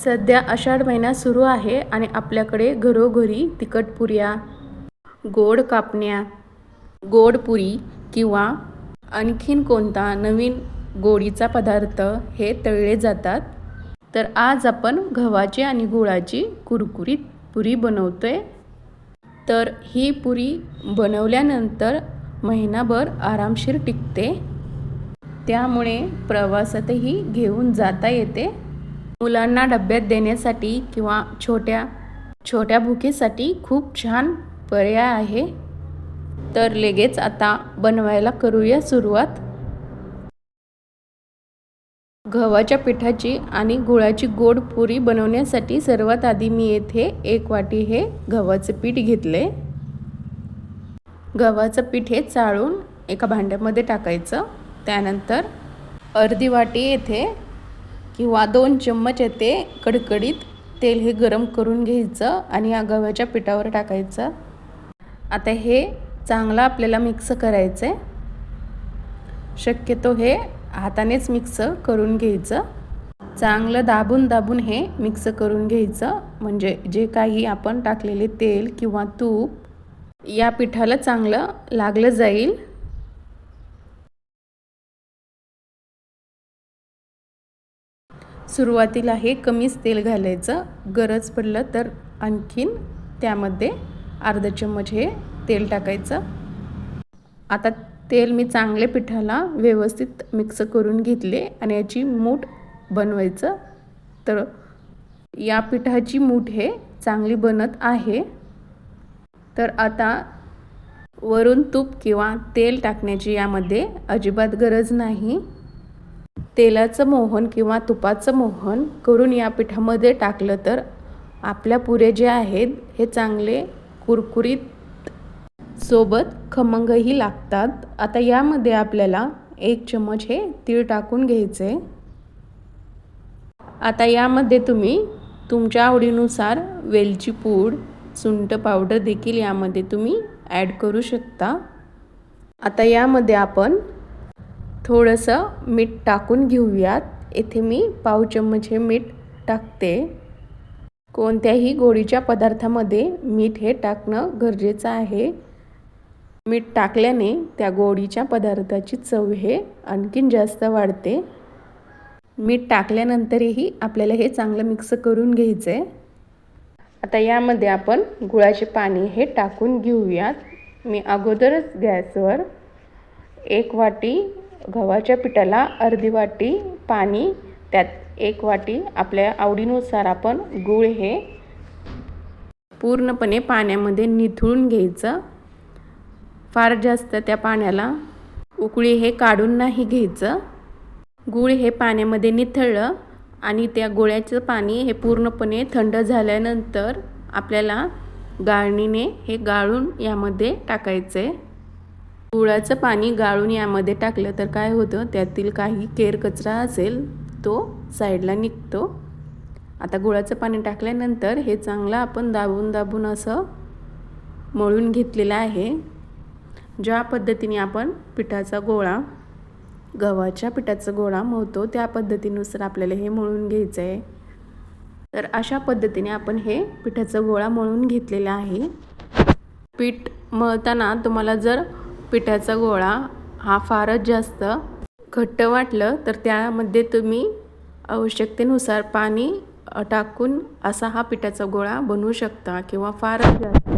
सध्या आषाढ महिना सुरू आहे आणि आपल्याकडे घरोघरी तिखट पुऱ्या गोड कापण्या गोड पुरी किंवा आणखीन कोणता नवीन गोडीचा पदार्थ हे तळले जातात. तर आज आपण गव्हाची आणि गुळाची कुरकुरीत पुरी बनवतो आहे तर ही पुरी बनवल्यानंतर महिनाभर आरामशीर टिकते. त्यामुळे प्रवासातही घेऊन जाता येते. मुलांना डब्यात देण्यासाठी किंवा छोट्या छोट्या भुकेसाठी खूप छान पर्याय आहे. तर लगेच आता बनवायला करूया सुरुवात. गव्हाच्या पिठाची आणि गुळाची गोड पुरी बनवण्यासाठी सर्वात आधी मी येथे एक वाटी हे गव्हाचं पीठ घेतले. गव्हाचं पीठ हे चाळून एका भांड्यामध्ये टाकायचं. त्यानंतर अर्धी वाटी येथे किंवा दोन चम्मच येते कडकडीत. तेल हे गरम करून घ्यायचं आणि या गव्हाच्या पिठावर टाकायचं. आता हे चांगलं आपल्याला मिक्स करायचं आहे शक्यतो हे हातानेच मिक्स करून घ्यायचं. चांगलं दाबून दाबून हे मिक्स करून घ्यायचं. म्हणजे जे काही आपण टाकलेले तेल किंवा तूप या पिठाला चांगलं लागलं जाईल. सुरुवातीला हे कमीच तेल घालायचं. गरज पडलं तर आणखीन त्यामध्ये अर्धा चम्मच हे तेल टाकायचं. आता तेल मी चांगले पिठाला व्यवस्थित मिक्स करून घेतले आणि याची मूठ बनवायचं. तर या पिठाची मूठ हे चांगली बनत आहे. तर आता वरून तूप किंवा तेल टाकण्याची यामध्ये अजिबात गरज नाही. तेलाचं मोहन किंवा तुपाचं मोहन करून या पिठामध्ये टाकलं तर आपल्या पुरे जे आहेत हे चांगले कुरकुरीत सोबत खमंगही लागतात. आता यामध्ये आपल्याला एक चमच हे तीळ टाकून घ्यायचे. आता यामध्ये तुम्ही तुमच्या आवडीनुसार वेलची पूड सुंट पावडर देखील यामध्ये तुम्ही ॲड करू शकता. आता यामध्ये आपण थोडंसं मीठ टाकून घेऊयात. येथे मी पाव चम्मच हे मीठ टाकते. कोणत्याही गोडीच्या पदार्थामध्ये मीठ हे टाकणं गरजेचं आहे. मीठ टाकल्याने त्या गोडीच्या पदार्थाची चव हे आणखीन जास्त वाढते. मीठ टाकल्यानंतरही आपल्याला हे चांगलं मिक्स करून घ्यायचं आहे आता यामध्ये आपण गुळाचे पाणी हे टाकून घेऊयात. मी अगोदरच गॅसवर एक वाटी गव्हाच्या पिठाला अर्धी वाटी पाणी त्यात एक वाटी आपल्या आवडीनुसार आपण गूळ हे पूर्णपणे पाण्यामध्ये निथळून घ्यायचं. फार जास्त त्या पाण्याला उकळी हे काढून नाही घ्यायचं. गूळ हे पाण्यामध्ये निथळलं आणि त्या गोळ्याचं पाणी हे पूर्णपणे थंड झाल्यानंतर आपल्याला गाळणीने हे गाळून यामध्ये टाकायचं. आहे गुळाचं पाणी गाळून यामध्ये टाकलं तर काय होतं? त्यातील काही केर कचरा असेल तो साईडला निघतो. आता गुळाचं पाणी टाकल्यानंतर हे चांगलं आपण दाबून दाबून असं मळून घेतलेलं आहे. ज्या पद्धतीने आपण पिठाचा गोळा गव्हाच्या पिठाचा गोळा मळतो त्या पद्धतीनुसार आपल्याला हे मळून घ्यायचं आहे. तर अशा पद्धतीने आपण हे पिठाचा गोळा मळून घेतलेला आहे. पीठ मळताना तुम्हाला जर पिठाचा गोळा हा फारच जास्त घट्ट वाटलं तर त्यामध्ये तुम्ही आवश्यकतेनुसार पाणी टाकून असा हा पिठाचा गोळा बनवू शकता किंवा फारच जास्त.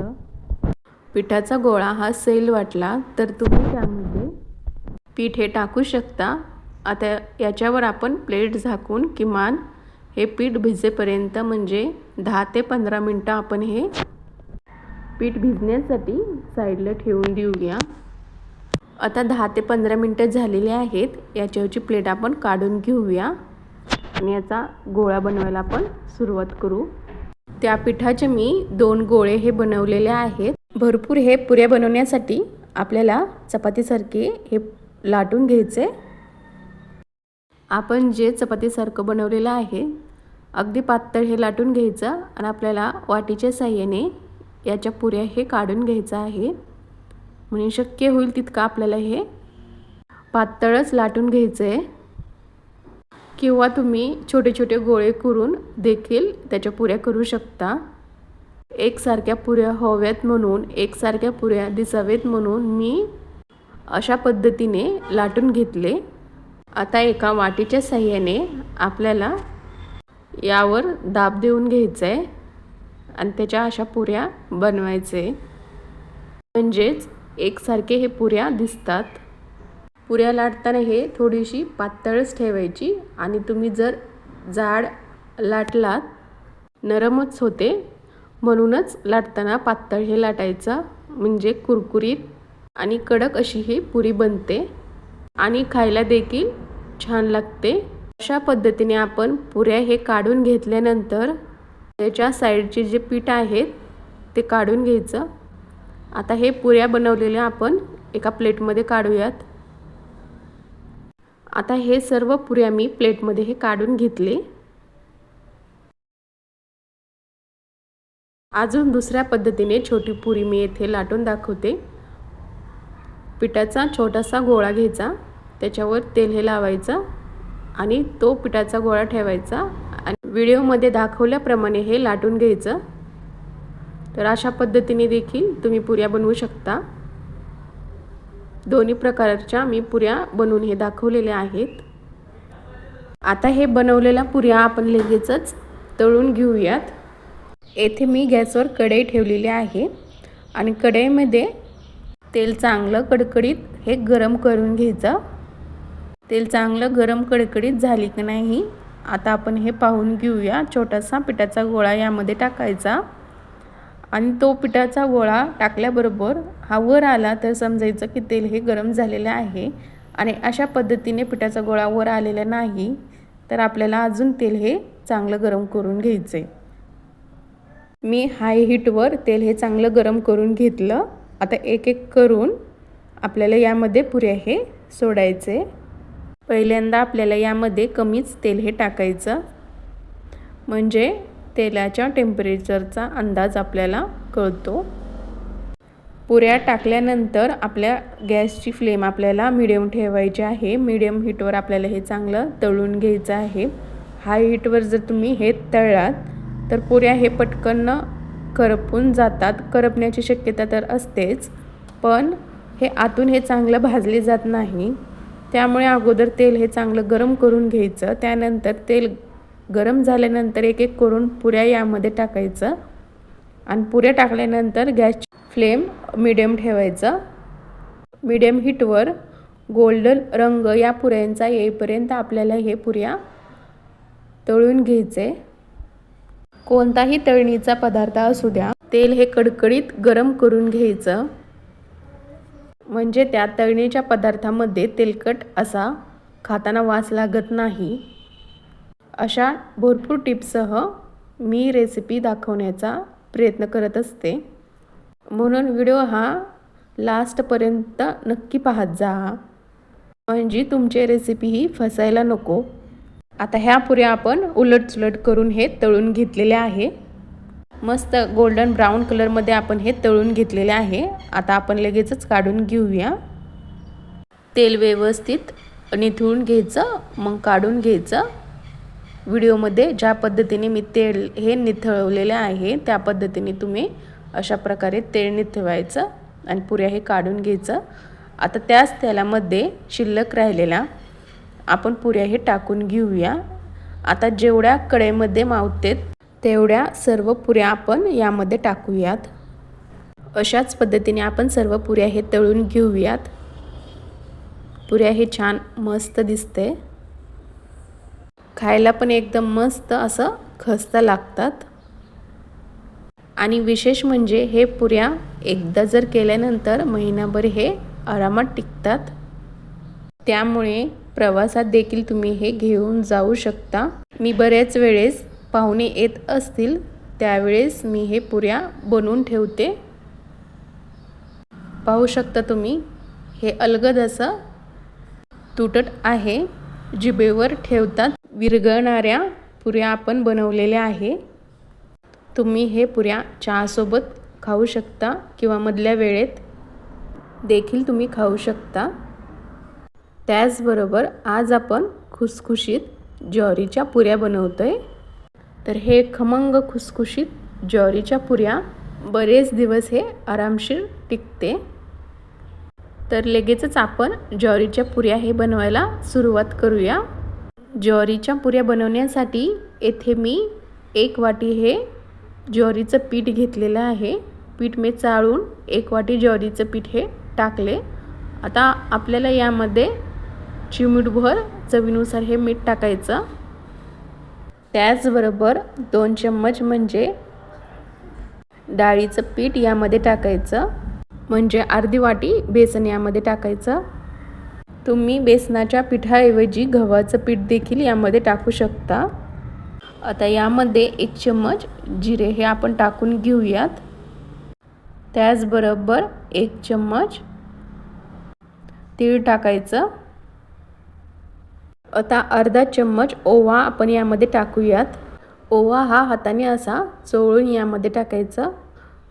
पिठाचा गोळा हा सैल वाटला तर तुम्ही त्यामध्ये पीठ हे टाकू शकता. आता याच्यावर आपण प्लेट झाकून किमान हे पीठ भिजेपर्यंत म्हणजे दहा ते पंधरा मिनटं आपण हे पीठ भिजण्यासाठी साईडला ठेवून देऊया. आता दहा ते पंधरा मिनटं झालेले आहेत. याच्यावरची प्लेट आपण काढून घेऊया. आणि याचा गोळा बनवायला आपण सुरुवात करू. त्या पिठाचे मी दोन गोळे हे बनवलेले आहेत. भरपूर हे पुऱ्या बनवण्यासाठी आपल्याला चपातीसारखे हे लाटून घ्यायचे. आपण जे चपातीसारखं बनवलेलं आहे अगदी पातळ हे लाटून घ्यायचं आणि आपल्याला वाटीच्या साह्याने याच्या पुऱ्या हे काढून घ्यायचं आहे. म्हणजे शक्य होईल तितकं आपल्याला हे पातळच लाटून घ्यायचं आहे किंवा तुम्ही छोटे छोटे गोळे करून देखील त्याच्या पुऱ्या करू शकता. एकसारख्या पुऱ्या हव्यात म्हणून एकसारख्या पुऱ्या दिसावेत म्हणून मी अशा पद्धतीने लाटून घेतले. आता एका वाटीच्या साह्याने आपल्याला यावर दाब देऊन घ्यायचं आहे आणि त्याच्या अशा पुऱ्या बनवायचे. म्हणजेच एकसारखे हे पुऱ्या दिसतात. पुऱ्या लाटताना हे थोडीशी पातळच ठेवायची आणि तुम्ही जर जाड लाटलात नरमच होते. म्हणूनच लाटताना पातळ हे लाटायचं म्हणजे कुरकुरीत आणि कडक अशी ही पुरी बनते. आणि खायला देखील छान लागते. अशा पद्धतीने आपण पुऱ्या हे काढून घेतल्यानंतर त्याच्या साईडचे जे पीठ आहेत ते काढून घ्यायचं. आता हे पुऱ्या बनवलेल्या आपण एका प्लेटमध्ये काढूयात. आता हे सर्व पुऱ्या मी प्लेटमध्ये हे काढून घेतले. अजून दुसऱ्या पद्धतीने छोटी पुरी मी येथे लाटून दाखवते. पिठाचा छोटासा गोळा घ्यायचा त्याच्यावर तेल हे लावायचं आणि तो पिठाचा गोळा ठेवायचा आणि व्हिडिओमध्ये दाखवल्याप्रमाणे हे लाटून घ्यायचं. तर अशा पद्धतीने देखील तुम्ही पुऱ्या बनवू शकता. दोन्ही प्रकारच्या मी पुऱ्या बनवून हे दाखवलेल्या आहेत. आता हे बनवलेल्या पुऱ्या आपण लगेचच तळून घेऊयात. येथे मी गॅसवर कढई ठेवलेली आहे आणि कढईमध्ये तेल चांगलं कडकडीत हे गरम करून घ्यायचं. तेल चांगलं गरम कडकडीत झाली की नाही आता आपण हे पाहून घेऊया. छोटासा पिठाचा गोळा यामध्ये टाकायचा. आणि तो पिठाचा गोळा टाकल्याबरोबर हा वर आला तर समजायचं की तेल हे गरम झालेलं आहे. आणि अशा पद्धतीने पिठाचा गोळा वर आलेला नाही तर आपल्याला अजून तेल हे चांगलं गरम करून घ्यायचं आहे मी हाय हीटवर तेल हे चांगलं गरम करून घेतलं. आता एक एक करून आपल्याला यामध्ये पुऱ्या हे सोडायचे. पहिल्यांदा आपल्याला यामध्ये कमीच तेल हे टाकायचं. म्हणजे तेलाच्या टेम्परेचरचा अंदाज आपल्याला कळतो. पुऱ्या टाकल्यानंतर आपल्या गॅसची फ्लेम आपल्याला मिडियम ठेवायची आहे. मिडियम हीटवर आपल्याला हे चांगलं तळून घ्यायचं आहे. हाय हीटवर जर तुम्ही हे तळलात तर पुऱ्या हे पटकन करपून जातात. करपण्याची शक्यता तर असतेच पण हे आतून हे चांगलं भाजले जात नाही. त्यामुळे अगोदर तेल हे चांगलं गरम करून घ्यायचं. त्यानंतर तेल गरम झाल्यानंतर एक एक करून पुऱ्या यामध्ये टाकायचं. आणि पुऱ्या टाकल्यानंतर गॅसची फ्लेम मिडियम ठेवायचं. मिडियम हीटवर गोल्डन रंग या पुऱ्यांचा येईपर्यंत आपल्याला हे पुऱ्या तळून घ्यायचे. कोणताही तळणीचा पदार्थ असू द्या तेल हे कडकडीत गरम करून घ्यायचं. म्हणजे त्या तळणीच्या पदार्थामध्ये तेलकट असा खाताना वास लागत नाही. अशा भरपूर टिप्ससह मी रेसिपी दाखवण्याचा प्रयत्न करत असते. म्हणून व्हिडिओ हा लास्टपर्यंत नक्की पाहत जा. म्हणजे तुमची रेसिपी ही फसायला नको. आता ह्या पुऱ्या आपण उलटसुलट करून हे तळून घेतलेले आहे. मस्त गोल्डन ब्राऊन कलरमध्ये आपण हे तळून घेतलेले आहे. आता आपण लगेचच काढून घेऊया. तेल व्यवस्थित निथळून घ्यायचं मग काढून घ्यायचं. व्हिडिओमध्ये ज्या पद्धतीने मी तेल हे निथळवलेले आहे त्या पद्धतीने तुम्ही अशा प्रकारे तेल निथवायचं आणि पुऱ्या हे काढून घ्यायचं. आता त्याच तेलामध्ये शिल्लक राहिलेला आपण पुऱ्या हे टाकून घेऊया. आता जेवढ्या कडेमध्ये मावतेत तेवढ्या सर्व पुऱ्या आपण यामध्ये टाकूयात. अशाच पद्धतीने आपण सर्व पुऱ्या हे तळून घेऊयात. पुऱ्या हे छान मस्त दिसते खायला पण एकदम मस्त असं खस्त लागतात. आणि विशेष म्हणजे हे पुऱ्या एकदा जर केल्यानंतर महिनाभर हे आरामात टिकतात. त्यामुळे प्रवासात देखील तुम्ही हे घेऊन जाऊ शकता. मी बऱ्याच वेळेस पाहुणे येत असतील त्यावेळेस मी हे पुऱ्या बनवून ठेवते. पाहू शकता तुम्ही हे अलगद असं तुटत आहे जिबेवर ठेवतात. विरघळणाऱ्या पुऱ्या आपण बनवलेल्या आहे. तुम्ही हे पुऱ्या चहासोबत खाऊ शकता किंवा मधल्या वेळेत देखील तुम्ही खाऊ शकता. त्याचबरोबर आज आपण खुसखुशीत ज्वारीच्या पुऱ्या बनवतो आहे तर हे खमंग खुसखुशीत ज्वारीच्या पुऱ्या बरेच दिवस हे आरामशीर टिकते. तर लगेचच आपण ज्वारीच्या पुऱ्या हे बनवायला सुरुवात करूया. ज्वारीच्या पुऱ्या बनवण्यासाठी येथे मी एक वाटी हे ज्वारीचं पीठ घेतलेलं आहे. पीठ मी चाळून एक वाटी ज्वारीचं पीठ हे टाकले. आता आपल्याला यामध्ये चिमूटभर चवीनुसार हे मीठ टाकायचं. त्याचबरोबर दोन चम्मच म्हणजे डाळीचं पीठ यामध्ये टाकायचं. म्हणजे अर्धी वाटी बेसन यामध्ये टाकायचं. तुम्ही बेसनाच्या पिठाऐवजी गव्हाचं पीठ देखील यामध्ये टाकू शकता. आता यामध्ये एक चम्मच जिरे हे आपण टाकून घेऊयात. त्याचबरोबर एक चम्मच तीळ टाकायचं. आता अर्धा चम्मच ओवा आपण यामध्ये टाकूयात. ओवा हा हाताने असा चोळून यामध्ये टाकायचा.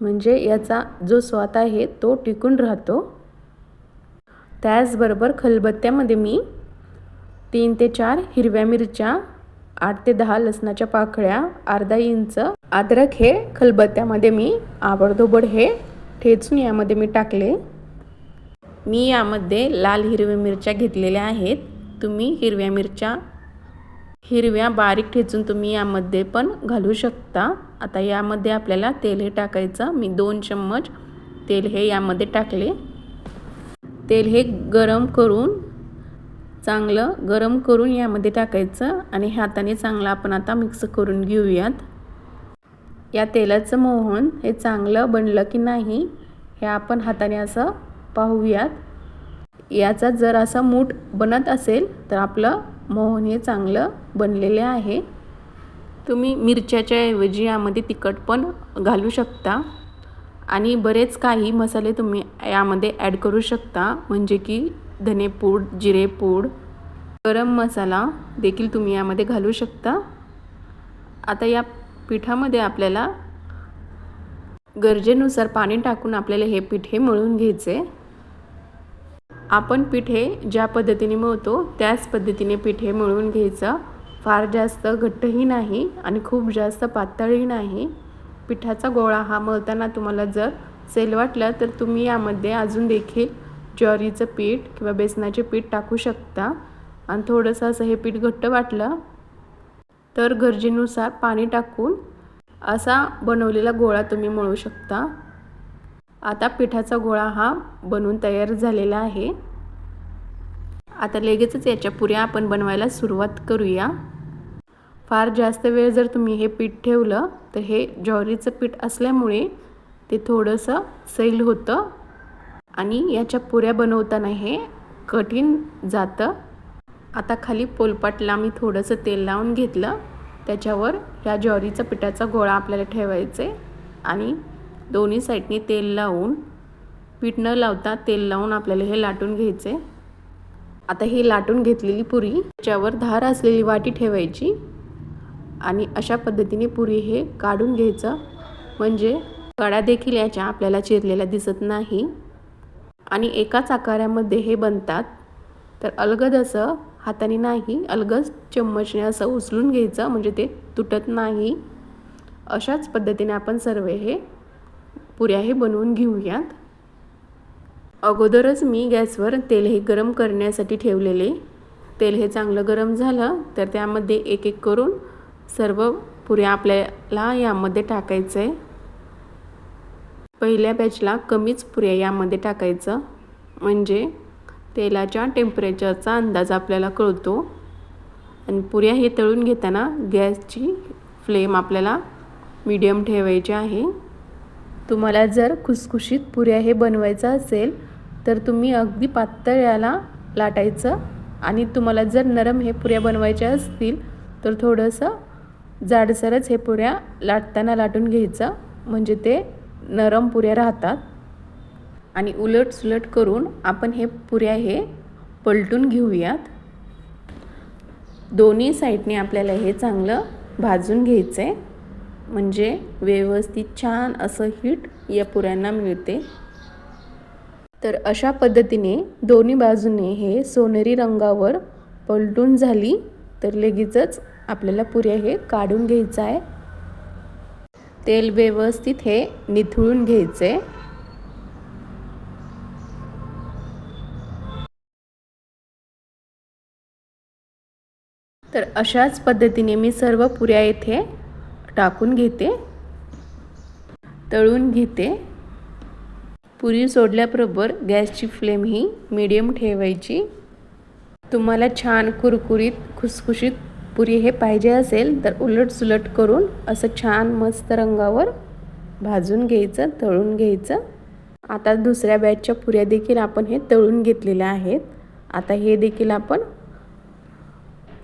म्हणजे याचा जो स्वाद आहे तो टिकून राहतो. त्याचबरोबर खलबत्त्यामध्ये मी तीन ते चार हिरव्या मिरच्या आठ ते दहा लसणाच्या पाकळ्या अर्धा इंच अद्रक हे खलबत्त्यामध्ये मी आबडधोबड हे ठेचून यामध्ये मी टाकले. मी यामध्ये लाल हिरव्या मिरच्या घेतलेल्या आहेत. तुम्ही हिरव्या मिरच्या हिरव्या बारीक ठेचून तुम्ही यामध्ये पण घालू शकता. आता यामध्ये आपल्याला तेल हे टाकायचं. मी दोन चम्मच तेल हे यामध्ये टाकले. तेल हे गरम करून चांगलं गरम करून यामध्ये टाकायचं आणि हाताने चांगलं आपण आता मिक्स करून घेऊयात. या तेलाचं मोहन हे चांगलं बनलं की नाही हे आपण हाताने असं पाहूयात. याचा जर असा मूठ बनत असेल तर आपलं मोहन हे चांगलं बनलेले आहे. तुम्ही मिरच्याच्या ऐवजी यामध्ये तिखट पण घालू शकता. आणि बरेच काही मसाले तुम्ही यामध्ये ॲड करू शकता. म्हणजे की धनेपूड जिरेपूड गरम मसाला देखील तुम्ही यामध्ये घालू शकता. आता या पिठामध्ये आपल्याला गरजेनुसार पाणी टाकून आपल्याला हे पीठ हे मळून घ्यायचे. आपण पीठ हे ज्या पद्धतीने मळतो त्याच पद्धतीने पीठ हे मळून घ्यायचं. फार जास्त घट्टही नाही आणि खूप जास्त पातळही नाही. पिठाचा गोळा हा मळताना तुम्हाला जर सेल वाटलं तर तुम्ही यामध्ये अजून देखील ज्वारीचं पीठ किंवा बेसनाचे पीठ टाकू शकता. आणि थोडंसं असं हे पीठ घट्ट वाटलं तर गरजेनुसार पाणी टाकून असा बनवलेला गोळा तुम्ही मळू शकता. आता पिठाचा गोळा हा बनवून तयार झालेला आहे. आता लगेचच याच्या पुऱ्या आपण बनवायला सुरुवात करूया. फार जास्त वेळ जर तुम्ही हे पीठ ठेवलं तर हे ज्वारीचं पीठ असल्यामुळे ते थोडंसं सैल होतं. आणि याच्या पुऱ्या बनवताना हे कठीण जातं. आता खाली पोलपाटला मी थोडंसं तेल लावून घेतलं. त्याच्यावर ह्या ज्वारीचा पिठाचा गोळा आपल्याला ठेवायचे. आणि दोन्ही साईडनी तेल लावून पीठ न लावता तेल लावून आपल्याला हे लाटून घ्यायचे. आता ही लाटून घेतलेली पुरी त्याच्यावर धार असलेली वाटी ठेवायची. आणि अशा पद्धतीने पुरी हे काढून घ्यायचं. म्हणजे कडा देखील याच्या आपल्याला चिरलेल्या दिसत नाही. आणि एकाच आकारामध्ये हे बनतात. तर अलगद असं हाताने नाही अलगद चम्मचने असं उचलून घ्यायचं म्हणजे ते तुटत नाही. अशाच पद्धतीने आपण सर्व हे पुऱ्या हे बनवून घेऊयात. अगोदरच मी गॅसवर तेल हे गरम करण्यासाठी ठेवलेले. तेल हे चांगलं गरम झालं तर त्यामध्ये एक एक करून सर्व पुऱ्या आपल्याला यामध्ये टाकायचं. आहे पहिल्या बॅचला कमीच पुऱ्या यामध्ये टाकायचं. म्हणजे तेलाच्या टेम्परेचरचा अंदाज आपल्याला कळतो. आणि पुऱ्या हे तळून घेताना गॅसची फ्लेम आपल्याला मीडियम ठेवायची आहे. तुम्हाला जर खुसखुशीत पुऱ्या हे बनवायचं असेल तर तुम्ही अगदी पातळ याला लाटायचं. आणि तुम्हाला जर नरम हे पुऱ्या बनवायच्या असतील तर थोडंसं जाडसरच हे पुऱ्या लाटताना लाटून घ्यायचं. म्हणजे ते नरम पुऱ्या राहतात. आणि उलट सुलट करून आपण हे पुऱ्या हे पलटून घेऊयात. दोन्ही साईडने आपल्याला हे चांगलं भाजून घ्यायचं आहे म्हणजे व्यवस्थित छान असं हीट या पुऱ्यांना मिळते. तर अशा पद्धतीने दोन्ही बाजूने हे सोनेरी रंगावर पलटून झाली तर लगेचच आपल्याला पुऱ्या हे काढून घ्यायचं आहे. तेल व्यवस्थित हे निथळून घ्यायचे. तर अशाच पद्धतीने मी सर्व पुऱ्या येथे टाकून घेते. तळून घेते. पुरी सोडल्याबरोबर गॅसची फ्लेम ही मीडियम ठेवायची. तुम्हाला छान कुरकुरीत खुसखुशीत पुरी हे पाहिजे असेल तर उलटसुलट करून असं छान मस्त रंगावर भाजून घ्यायचं तळून घ्यायचं. आता दुसऱ्या बॅचच्या पुऱ्या देखील आपण हे तळून घेतलेल्या आहेत. आता हे देखील आपण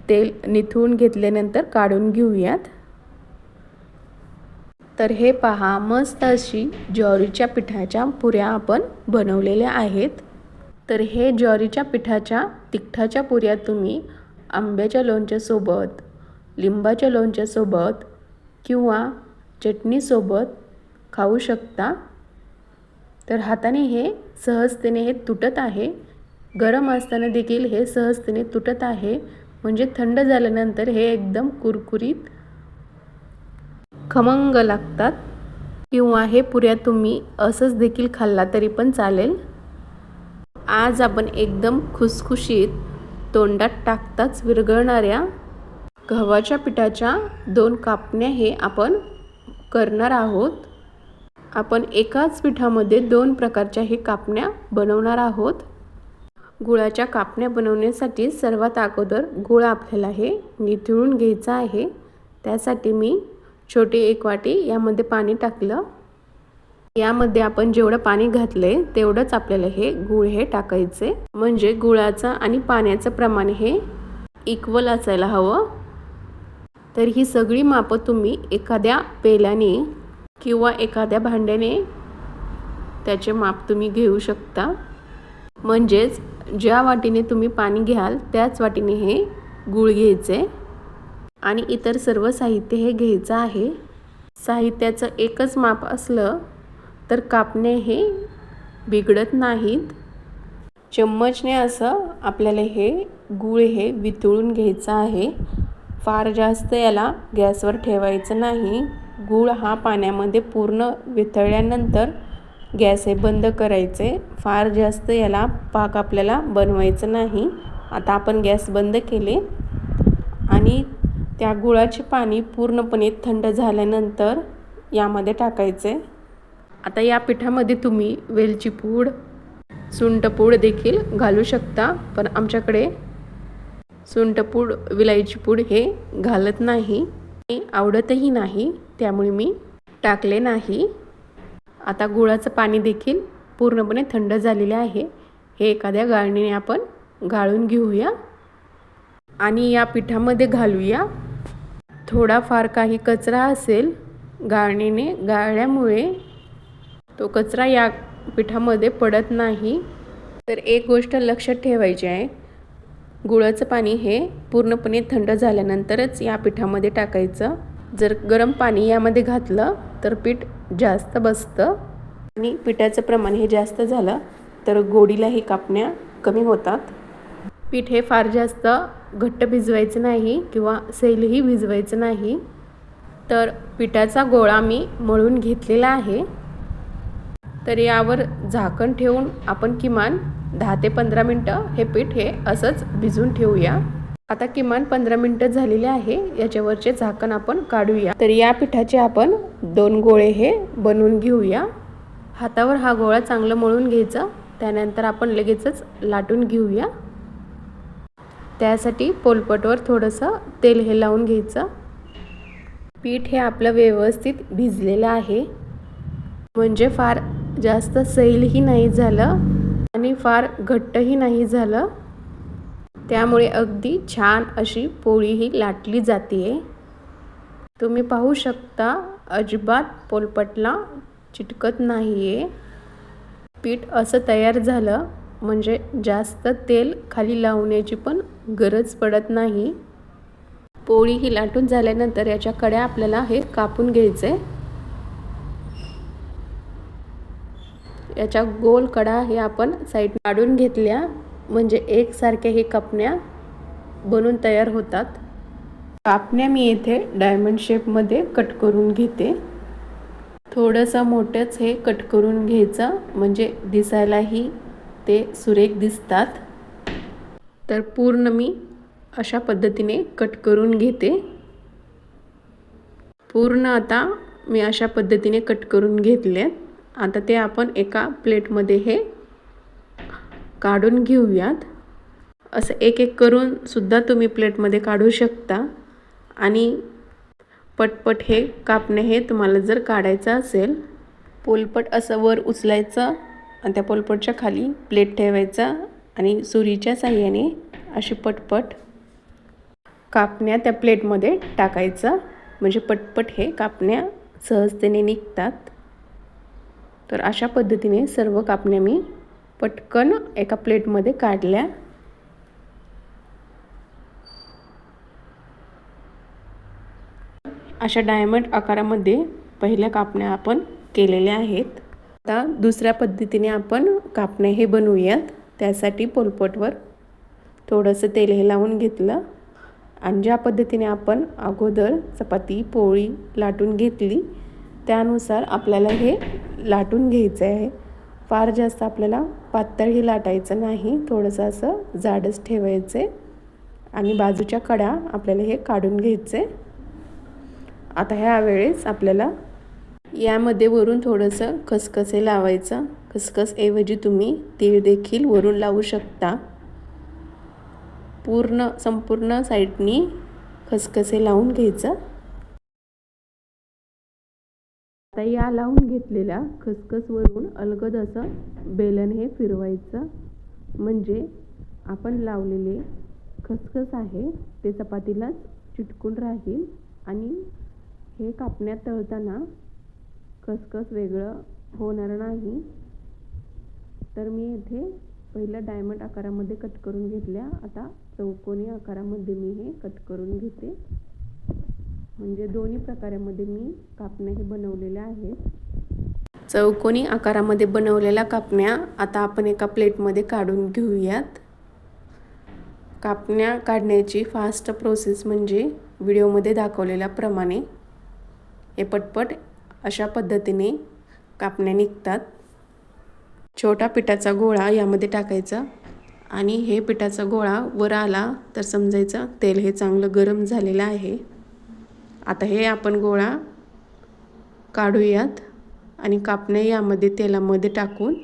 तेल निथळून घेतल्यानंतर काढून घेऊयात. तर हे पहा मस्त अशी ज्वारीच्या पिठाच्या पुऱ्या आपण बनवलेल्या आहेत. तर हे ज्वारीच्या पिठाच्या तिखटाच्या पुऱ्या तुम्ही आंब्याच्या लोणच्यासोबत लिंबाच्या लोणच्यासोबत किंवा चटणीसोबत खाऊ शकता. तर हाताने हे सहजतेने हे तुटत आहे. गरम असताना देखील हे सहजतेने तुटत आहे. म्हणजे थंड झाल्यानंतर हे एकदम कुरकुरीत खमंग लागतात. किंवा हे पुऱ्या तुम्ही असंच देखील खाल्ला तरी पण चालेल. आज आपण एकदम खुसखुशीत तोंडात टाकताच विरघळणाऱ्या गव्हाच्या पिठाच्या दोन कापण्या हे आपण करणार आहोत. आपण एकाच पिठामध्ये दोन प्रकारच्या हे कापण्या बनवणार आहोत. गुळाच्या कापण्या बनवण्यासाठी सर्वात अगोदर गुळ आपल्याला हे निथळून घ्यायचं आहे. त्यासाठी मी छोटी एक वाटी यामध्ये पाणी टाकलं. यामध्ये आपण जेवढं पाणी घातले तेवढंच आपल्याला हे गुळ हे टाकायचे म्हणजे गुळाचं आणि पाण्याचं प्रमाण हे इक्वल असायला हवं. तर ही सगळी मापं तुम्ही एखाद्या पेल्याने किंवा एखाद्या भांड्याने त्याचे माप तुम्ही घेऊ शकता. म्हणजेच ज्या वाटीने तुम्ही पाणी घ्याल त्याच वाटीने हे गूळ घ्यायचे आणि इतर सर्व साहित्य हे घ्यायचं आहे. साहित्याचं एकच माप असलं तर कापणे हे बिघडत नाहीत. चम्मचने असं आपल्याला हे गूळ हे वितळून घ्यायचं आहे. फार जास्त याला गॅसवर ठेवायचं नाही. गूळ हा पाण्यामध्ये पूर्ण वितळल्यानंतर गॅस हे बंद करायचे. फार जास्त याला पाक आपल्याला बनवायचं नाही. आता आपण गॅस बंद केले आणि त्या गुळाचे पाणी पूर्णपणे थंड झाल्यानंतर यामध्ये टाकायचे. आता या पिठामध्ये तुम्ही वेलची पूड सुंटपूड देखील घालू शकता पण आमच्याकडे सुंटपूड विलायची पूड हे घालत नाही. आवडतही नाही त्यामुळे मी टाकले नाही. आता गुळाचं पाणी देखील पूर्णपणे थंड झालेले आहे. हे एखाद्या गाळणीने आपण गाळून घेऊया. आणि या पिठामध्ये घालूया. थोडाफार काही कचरा असेल गाळणीने गाळल्यामुळे तो कचरा या पिठामध्ये पडत नाही. तर एक गोष्ट लक्षात ठेवायची आहे. गुळाचं पाणी हे पूर्णपणे थंड झाल्यानंतरच या पिठामध्ये टाकायचं. जर गरम पाणी यामध्ये घातलं तर पीठ जास्त बसतं. आणि पिठाचं प्रमाण हे जास्त झालं तर गोडीलाही कापण्या कमी होतात. पीठ हे फार जास्त घट्ट भिजवायचं नाही किंवा सैलही भिजवायचं नाही. तर पिठाचा गोळा मी मळून घेतलेला आहे. तर यावर झाकण ठेवून आपण किमान दहा ते पंधरा मिनटं हे पीठ हे असंच भिजून ठेवूया. आता किमान पंधरा मिनटं झालेले आहे. याच्यावरचे झाकण आपण काढूया. तर या पिठाचे आपण दोन गोळे हे बनवून घेऊया. हातावर हा गोळा चांगलं मळून घ्यायचा. त्यानंतर आपण लगेचच लाटून घेऊया. त्यासाठी पोलपटवर थोडंसं तेल हे लावून घ्यायचं. पीठ हे आपलं व्यवस्थित भिजलेलं आहे. म्हणजे फार जास्त सैलही नाही झालं आणि फार घट्टही नाही झालं. त्यामुळे अगदी छान अशी पोळीही लाटली जाते तुम्ही पाहू शकता अजिबात पोलपटला चिटकत नाही आहे पीठ असं तयार झालं म्हणजे जास्त तेल खाली लावण्याची पण गरज पडत नाही. पोळी ही लाटून झाल्यानंतर याच्या कड्या आपल्याला हे कापून घ्यायचे याच्या गोल कडा हे आपण साईड काढून घेतल्या. म्हणजे एकसारख्या हे कपण्या बनून तयार होतात. कापण्या मी येथे डायमंड शेपमध्ये कट करून घेते. थोडंसं मोठंच हे कट करून घ्यायचं. म्हणजे दिसायलाही ते सुरेख दिसतात. तर पूर्ण मी अशा पद्धतीने कट करून घेते. पूर्ण आता मी अशा पद्धतीने कट करून घेतले आता ते आपण एका प्लेटमध्ये हे काढून घेऊयात. असं एक एक करून सुद्धा तुम्ही प्लेटमध्ये काढू शकता. आणि पटपट हे कापणे हे तुम्हाला जर काढायचं असेल पोलपट असं वर उचलायचं आणि त्या पोलपटच्या खाली प्लेट ठेवायचा आणि सुरीच्या साह्याने अशी पटपट कापण्या त्या प्लेटमध्ये टाकायचं. म्हणजे पटपट हे कापण्या सहजतेने निघतात. तर अशा पद्धतीने सर्व कापण्या मी पटकन एका प्लेटमध्ये काढल्या. अशा डायमंड आकारामध्ये पहिल्या कापण्या आपण केलेल्या आहेत. आता दुसऱ्या पद्धतीने आपण कापणे हे बनवूयात. त्यासाठी पोलपटवर थोडंसं तेल हे लावून घेतलं. आणि ज्या पद्धतीने आपण अगोदर चपाती पोळी लाटून घेतली त्यानुसार आपल्याला हे लाटून घ्यायचं आहे. फार जास्त आपल्याला पातळही लाटायचं नाही. थोडंसं असं जाडच ठेवायचं. आहे आणि बाजूच्या कडा आपल्याला हे काढून घ्यायचे. आता ह्या वेळेस आपल्याला यामध्ये वरून थोडंसं खसखसे लावायचं. खसखसऐवजी तुम्ही तीळ देखील वरून लावू शकता. पूर्ण संपूर्ण साईडनी खसखसे लावून घ्यायचं. आता या लावून घेतलेल्या खसखसवरून अलगद असं बेलन हे फिरवायचं. म्हणजे आपण लावलेले खसखस आहे ते चपातीलाच चिटकून राहील आणि हे कापण्यात तळताना खसखस वेगळं होणार नाही. तर मी इथे पहिलं डायमंड आकारामध्ये कट करून घेतल्या. आता चौकोनी आकारामध्ये मी हे कट करून घेते. म्हणजे दोन्ही प्रकारामध्ये मी कापण्या हे बनवलेल्या आहेत. चौकोनी आकारामध्ये बनवलेल्या कापण्या? आता आपण एका प्लेटमध्ये काढून घेऊयात. कापण्या काढण्याची फास्ट प्रोसेस म्हणजे व्हिडिओमध्ये दाखवलेल्याप्रमाणे हे पटपट अशा पद्धतीने कापण्या निघतात. छोटा पिठाचा गोळा यामध्ये टाकायचा आणि हे पिठाचा गोळा वर आला तर समजायचं तेल हे चांगलं गरम झालेलं आहे. आता हे आपण गोळा काढूयात आणि कापणे यामध्ये तेलामध्ये टाकून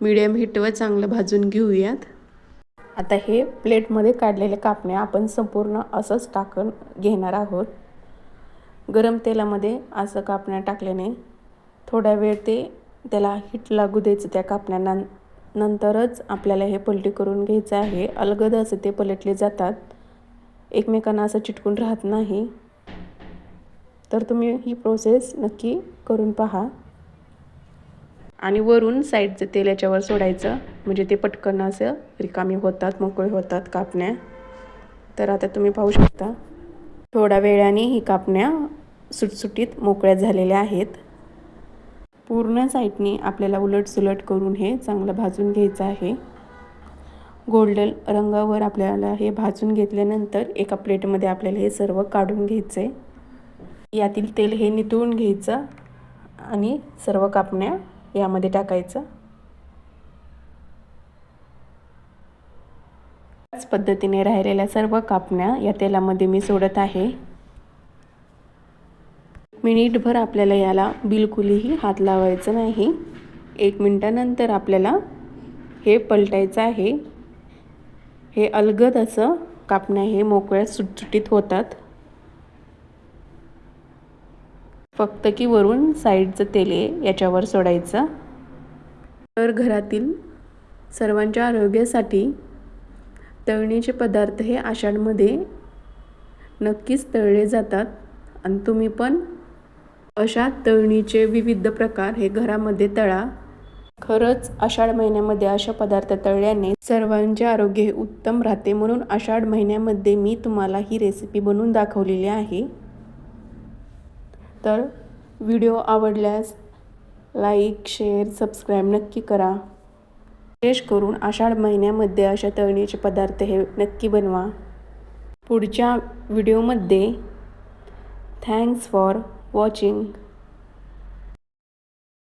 मिडियम हिटवर चांगलं भाजून घेऊयात. आता हे प्लेटमध्ये काढलेले कापण्या आपण संपूर्ण असंच टाकून घेणार आहोत. गरम तेलामध्ये असं कापण्या टाकल्याने थोडा वेळ ते त्याला हिट लागू द्यायचं. त्या कापण्यांना नंतरच आपल्याला हे पलटी करून घ्यायचं आहे. अलगद असं ते पलटले जातात. एकमेकांना असं चिटकून राहत नाही. तर तुम्ही ही प्रोसेस नक्की करून पहा. आणि वरून साईडचं तेल याच्यावर सोडायचं. म्हणजे ते पटकन असं रिकामी होतात मोकळे होतात कापण्या. तर आता तुम्ही पाहू शकता थोड्या वेळाने ही कापण्या सुटसुटीत मोकळ्या झालेल्या आहेत. पूर्ण साईडने आपल्याला उलटसुलट करून हे चांगलं भाजून घ्यायचं आहे. गोल्डन रंगावर आपल्याला हे भाजून घेतल्यानंतर एका प्लेटमध्ये आपल्याला हे सर्व काढून घ्यायचं आहे यातील तेल हे नितळून घ्यायचं आणि सर्व कापण्या यामध्ये टाकायचं. त्याच पद्धतीने राहिलेल्या सर्व कापण्या या तेलामध्ये मी सोडत आहे. मिनिटभर आपल्याला याला बिलकुलही हात लावायचं नाही. एक मिनटानंतर आपल्याला हे पलटायचं आहे. हे अलगद असं कापण्या हे मोकळ्या सुटसुटीत होतात. फक्त की वरून साईडचं तेल आहे याच्यावर सोडायचं. तर घरातील सर्वांच्या आरोग्यासाठी तळणीचे पदार्थ हे आषाढमध्ये नक्कीच तळले जातात. आणि तुम्ही पण अशा तळणीचे विविध प्रकार हे घरामध्ये तळा. खरंच आषाढ महिन्यामध्ये अशा पदार्थ तळल्याने सर्वांचे आरोग्य हे उत्तम राहते म्हणून आषाढ महिन्यामध्ये मी तुम्हाला ही रेसिपी बनवून दाखवलेली आहे. तर व्हिडिओ आवडल्यास लाईक शेअर सबस्क्राईब नक्की करा. विशेष करून आषाढ महिन्यामध्ये अशा तळणीचे पदार्थ हे नक्की बनवा. पुढच्या व्हिडिओमध्ये. Thanks for watching.